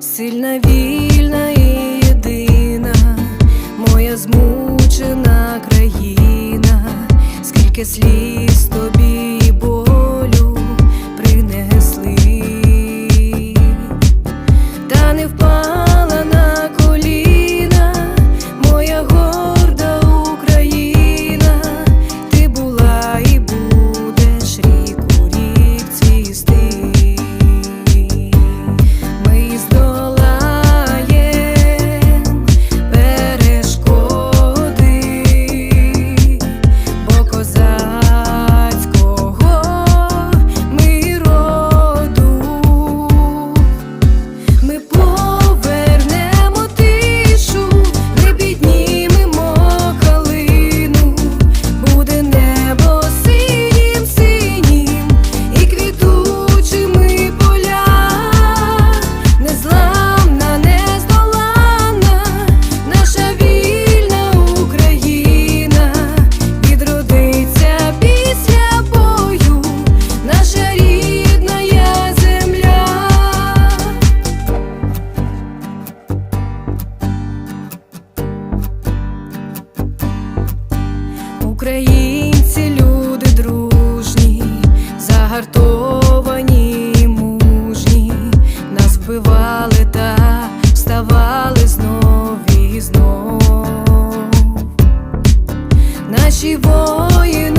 Сильна, вільна і єдина, моя змучена країна, скільки сліз тобі. та вставали знов і знов наші воїни.